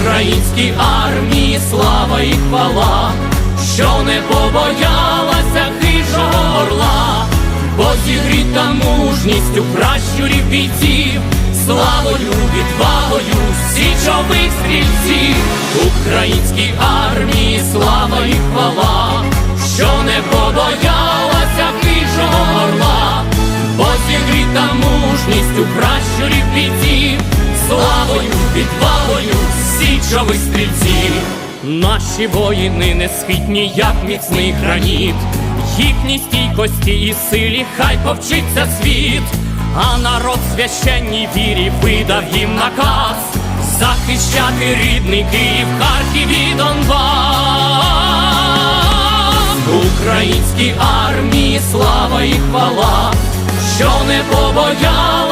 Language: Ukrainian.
Українській армії слава і хвала, що не побоялася хижого орла, бо зігріта мужністю пращурів бійців, славою, відвагою січових стрільців, Українській армії слава і хвала, що не побоялася хижого орла, бо зігріта мужністю пращурів бійців, славою, відвагою січових стрільців. Наші воїни не схитні, як міцний граніт, їхній стійкості і силі хай повчиться світ, а народ священній вірі видав їм наказ захищати рідний Київ, Харків і Донбас. Українській армії слава і хвала, що не побоялася